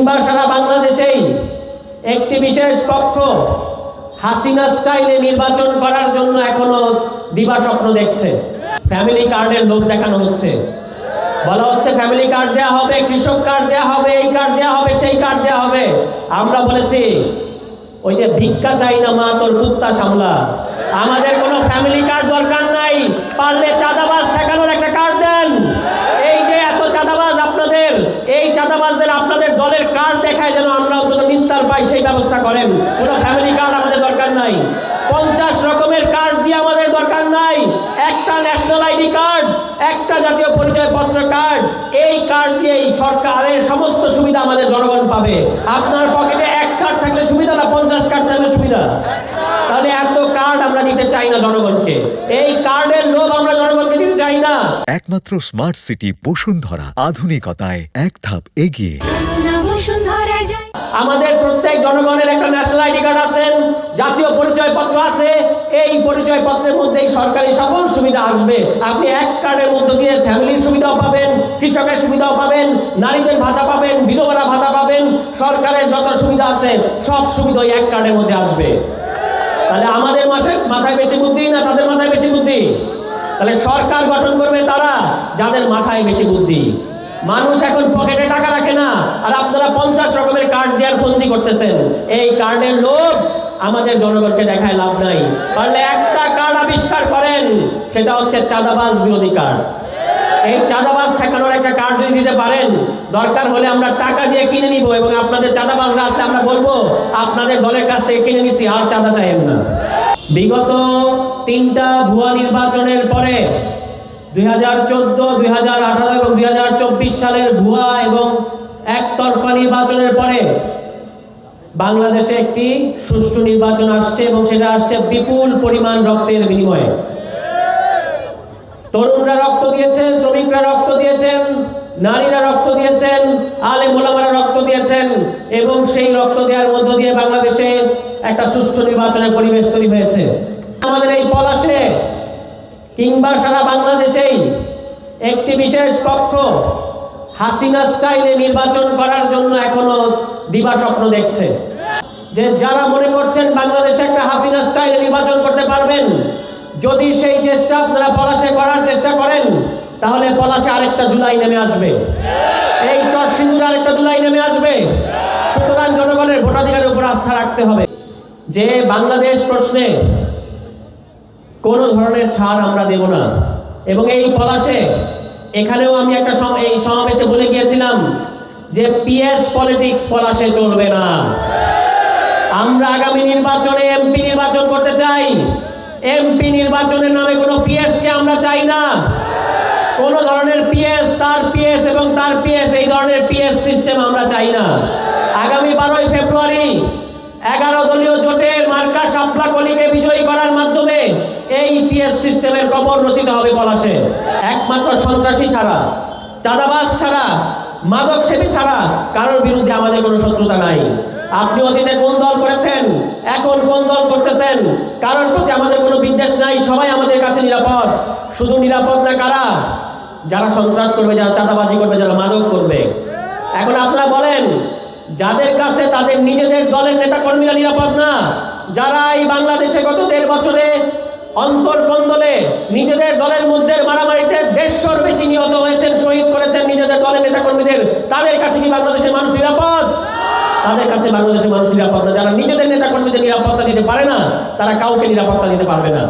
কিংবা সারা বাংলাদেশেই একটি বিশেষ পক্ষ হাসিনা স্টাইলে নির্বাচন করার জন্য এখনও দিবাস্বপ্ন দেখছে। ফ্যামিলি কার্ডের লোভ দেখানো হচ্ছে। বলা হচ্ছে ফ্যামিলি কার্ড দেওয়া হবে, কৃষক কার্ড দেওয়া হবে, এই কার্ড দেওয়া হবে, সেই কার্ড দেওয়া হবে। আমরা বলেছি, ওই যে ভিক্ষা চাই না মা, তোর কুত্তা সামলা। আমাদের কোনো ফ্যামিলি কার্ড দরকার নাই, পারলে চাঁদাবাজ ঠেকানোর একটা কার্ড দেন এই যে এত চাঁদাবাজ আপনাদের এই চাঁদাবাজদের আপনাদের দলের কার্ড দেখায় যেন আমরা অন্তত নিস্তার পাই সেই ব্যবস্থা করেন কোনো ফ্যামিলি কার্ড আমাদের দরকার নাই পঞ্চাশ রকমের কার্ড দিয়ে আমাদের দরকার নাই একটা ন্যাশনাল আইডি কার্ড একটা জাতীয় পরিচয়পত্র কার্ড এই কার্ড দিয়েই সরকারের সমস্ত সুবিধা আমাদের জনগণ পাবে। আপনার পকেটে এক কার্ড থাকলে সুবিধা না পঞ্চাশ কার্ড থাকলে সুবিধা? তাহলে এত কার্ড আমরা দিতে চাই না জনগণকে। এই কার্ডের লোভ আমরা জনগণকে দিতে চাই না। একমাত্র স্মার্ট সিটি বসুন্ধরা আধুনিকতায় এক ধাপ এগিয়ে। আমাদের প্রত্যেক জনগণের একটা ন্যাশনাল আইডি কার্ড আছেন জাতীয় পরিচয়পত্র আছে এই পরিচয়পত্রের মধ্যেই সরকারি সকল সুবিধা আসবে। আপনি এক কার্ডের মধ্য দিয়ে ফ্যামিলির সুবিধাও পাবেন, কৃষকের সুবিধাও পাবেন, নারীদের ভাতা পাবেন, বিধবারা ভাতা পাবেন, সরকারের যত সুবিধা আছে, সব সুবিধা এক কার্ডের মধ্যে আসবে। তাহলে আমাদের মাসে মাথায় বেশি বুদ্ধি না তাদের মাথায় বেশি বুদ্ধি? তাহলে সরকার গঠন করবে তারা, যাদের মাথায় বেশি বুদ্ধি। মানুষ এখন পকেটে টাকা রাখে না, আর আপনারা পঞ্চাশ রকমের কার্ড দেওয়ার ফন্দি করতেছেন। এই কার্ডের লোভ আমাদের জনগণকে দেখায় লাভ নাই। তাহলে একটা কার্ড আবিষ্কার করেন, সেটা হচ্ছে চাঁদাবাজ বিরোধী কার্ড। এই চাঁদাবাজ ঠেকানোর একটা কার্ড যদি দিতে পারেন, দরকার হলে আমরা টাকা দিয়ে কিনে নিব এবং আপনাদের চাঁদাবাজরা আসলে আমরা বলব, আপনাদের দলের কাছ থেকে কিনে নিছি, আর চাঁদা চাইেন না। বিগত তিনটা ভুয়া নির্বাচনের পরে দুই হাজার চোদ্দ, দুই হাজার আঠারো এবং দুই হাজার চব্বিশ সালের ভুয়া এবং একতরফা নির্বাচনের পরে বাংলাদেশে একটি সুষ্ঠু নির্বাচন আসছে এবং সেটা আসছে বিপুল পরিমাণ রক্তের বিনিময়ে। তরুণরা রক্ত দিয়েছেন, শ্রমিকরা রক্ত দিয়েছেন, নারীরা রক্ত দিয়েছেন আলে মোলামারা রক্ত দিয়েছেন এবং সেই রক্ত দেওয়ার মধ্য দিয়ে বাংলাদেশে একটা সুষ্ঠু নির্বাচনের পরিবেশ তৈরি হয়েছে। আমাদের এই পলাশে কিংবা সারা বাংলাদেশেই একটি বিশেষ পক্ষ হাসিনা স্টাইলে নির্বাচন করার জন্য এখনও দিবাস্বপ্ন দেখছে। যে যারা মনে করছেন বাংলাদেশে একটা হাসিনা স্টাইলে নির্বাচন করতে পারবেন, যদি সেই চেষ্টা আপনারা পলাশে করার চেষ্টা করেন, তাহলে পলাশে আরেকটা জুলাই নেমে আসবে। এই চর সিন্দুর আরেকটা জুলাই নেমে আসবে। সুতরাং জনগণের ভোটাধিকারের উপর আস্থা রাখতে হবে। যে বাংলাদেশ প্রশ্নে কোনো ধরনের ছাড় আমরা দেব না। এবং এই পলাশে এখানেও আমি একটা এই সমাবেশে বলে গিয়েছিলাম যে পিএস পলিটিক্স পলাশে চলবে না। আমরা আগামী নির্বাচনে এমপি নির্বাচন করতে চাই। এমপি নির্বাচনের নামে কোনো পিএস কে আমরা চাই না। কোন ধরনের পিএস তার পিএস এবং তার পিএস এই ধরনের পিএস সিস্টেম আমরা চাই না। আগামী বারোই ফেব্রুয়ারি এগারো দলীয় জোটের মার্কা শাপলা কলিকে বিজয়ী করার মাধ্যমে এই পিএস সিস্টেমের কবর রচিত হবে পলাশে। একমাত্র সন্ত্রাসী ছাড়া, চাঁদাবাজ ছাড়া মাদক সেবী ছাড়া কারোর বিরুদ্ধে আমাদের কোনো শত্রুতা নাই। আপনি অতীতে কোন দল করেছেন? এখন কোন দল করতেছেন? কারোর প্রতি আমাদের কোনো বিদ্বেষ নাই, সবাই আমাদের কাছে নিরাপদ। শুধু নিরাপদ না কারা? যারা সন্ত্রাস করবে, যারা চাঁদাবাজি করবে, যারা মাদক করবে। এখন আপনারা বলেন, যাদের কাছে তাদের নিজেদের দলের নেতা কর্মীরা নিরাপদ না, যারা এই বাংলাদেশে গত দেড় বছরে অন্তর্কন্দলে নিজেদের দলের মধ্যে মারামারিতে দেড়শোর বেশি নিহত হয়েছেন, শহীদ করেছেন নিজেদের দলের নেতা কর্মীদের তাদের কাছে কি বাংলাদেশের মানুষ নিরাপদ? তাদের কাছে বাংলাদেশের মানুষ নিরাপদ না। যারা নিজেদের নেতা কর্মীদের নিরাপত্তা দিতে পারে না, তারা কাউকে নিরাপত্তা দিতে পারবে না।